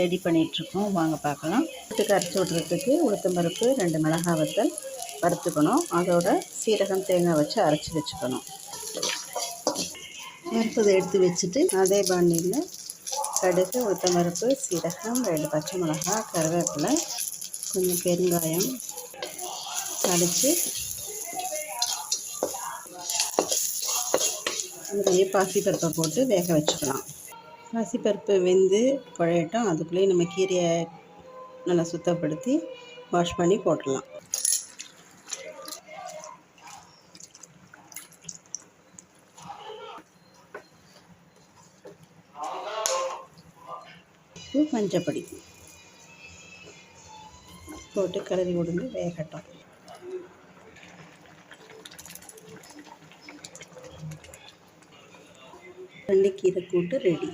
Ready பண்ணிகிட்ருக்கோம் வாங்க பார்க்கலாம். வீட்டுக்கு அரைச்சி விட்றதுக்கு உளுத்தம்பருப்பு ரெண்டு மிளகா வத்தல் வறுத்துக்கணும். அதோட சீரகம் தேங்காய் வச்சு அரைச்சி வச்சுக்கணும். வறுத்ததை எடுத்து வச்சுட்டு அதே பாண்டியில் கடுகு உளுத்தம்பருப்பு சீரகம் ரெண்டு பச்சை மிளகா கருவேப்பிலை கொஞ்சம் பெருங்காயம் தாளித்து பாசி பருப்பை போட்டு வேக வச்சுக்கலாம். பாசிப்பருப்பு வெந்து குழையட்டும். அதுக்குள்ளேயே நம்ம கீரையை நல்லா சுத்தப்படுத்தி வாஷ் பண்ணி போட்டுடலாம். மஞ்சப்பொடி. போட்டு கிளறி விடுங்க வேகட்டும். ரெண்டு கீரை கூட்டு ரெடி